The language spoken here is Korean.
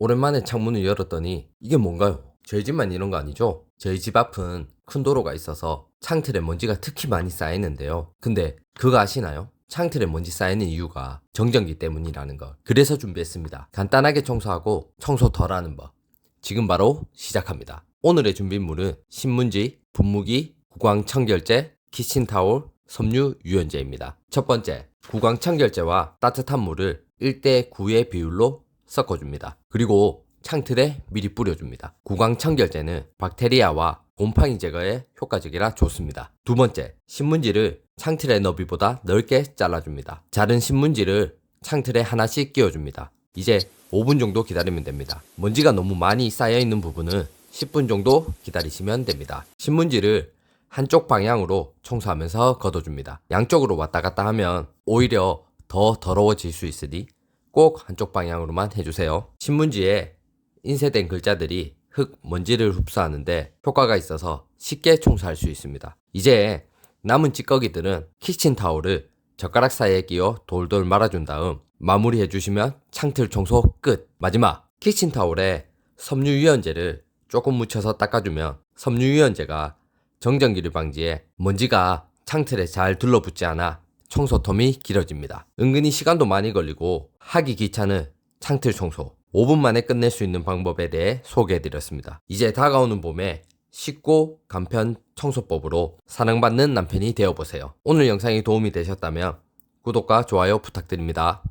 오랜만에 창문을 열었더니 이게 뭔가요? 저희 집만 이런 거 아니죠? 저희 집 앞은 큰 도로가 있어서 창틀에 먼지가 특히 많이 쌓이는데요. 근데 그거 아시나요? 창틀에 먼지 쌓이는 이유가 정전기 때문이라는 걸. 그래서 준비했습니다. 간단하게 청소하고 청소 덜 하는 법. 지금 바로 시작합니다. 오늘의 준비물은 신문지, 분무기, 구강 청결제, 키친타올, 섬유 유연제입니다. 첫 번째, 구강 청결제와 따뜻한 물을 1대 9의 비율로 섞어줍니다. 그리고 창틀에 미리 뿌려줍니다. 구강 청결제는 박테리아와 곰팡이 제거에 효과적이라 좋습니다. 두 번째, 신문지를 창틀의 너비보다 넓게 잘라줍니다. 자른 신문지를 창틀에 하나씩 끼워줍니다. 이제 5분 정도 기다리면 됩니다. 먼지가 너무 많이 쌓여있는 부분은 10분 정도 기다리시면 됩니다. 신문지를 한쪽 방향으로 청소하면서 걷어줍니다. 양쪽으로 왔다 갔다 하면 오히려 더 더러워질 수 있으니 꼭 한쪽 방향으로만 해주세요. 신문지에 인쇄된 글자들이 흙, 먼지를 흡수하는데 효과가 있어서 쉽게 청소할 수 있습니다. 이제 남은 찌꺼기들은 키친타올을 젓가락 사이에 끼워 돌돌 말아준 다음 마무리해 주시면 창틀 청소 끝. 마지막 키친타올에 섬유유연제를 조금 묻혀서 닦아주면 섬유유연제가 정전기를 방지해 먼지가 창틀에 잘 들러붙지 않아 청소 텀이 길어집니다. 은근히 시간도 많이 걸리고 하기 귀찮은 창틀 청소 5분 만에 끝낼 수 있는 방법에 대해 소개해드렸습니다. 이제 다가오는 봄에 쉽고 간편 청소법으로 사랑받는 남편이 되어보세요. 오늘 영상이 도움이 되셨다면 구독과 좋아요 부탁드립니다.